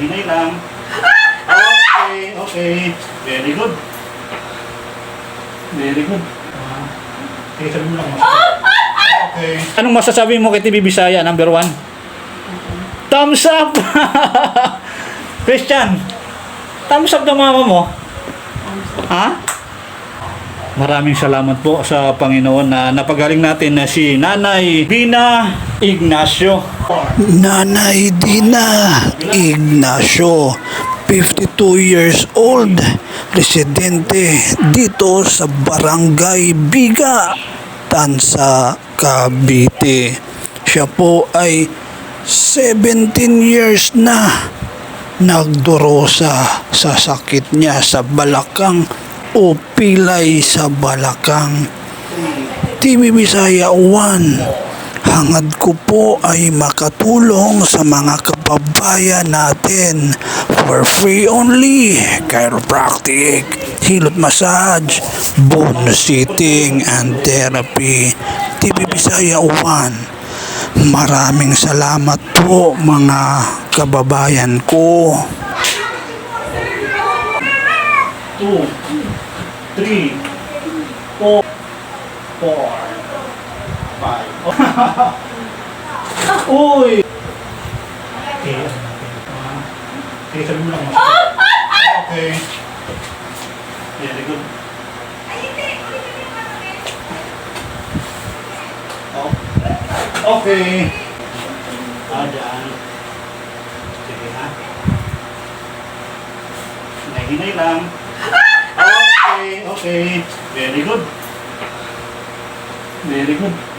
Hinay lang. Okay, okay. Very good. Very good. Okay, sabi mo lang. Okay. Anong masasabi mo kay TV Bisaya, number one? Thumbs up! Christian, thumbs up na mama mo. Ha? Maraming salamat po sa Panginoon na napagaling natin na si Nanay Bina Ignacio. Nanay Dina Ignacio, 52 years old, residente dito sa Barangay Biga, Tansa, Cavite. Siya po ay 17 years na nagdurosa sa sakit niya sa balakang o pilay sa balakang. TV Bisaya 1 Hangad ko po ay makatulong sa mga kababayan natin for free only. Chiropractic, hilot massage, bone sitting and therapy. TV Bisaya 1. Maraming salamat po mga kababayan ko. Two, three, four, four, five. Uy! Okay, Okay, sabi mo lang. Okay. Very good. Oh. Okay. Ah, dyan. Sige ha. Nahinay lang. Okay, okay. Very good. Very good.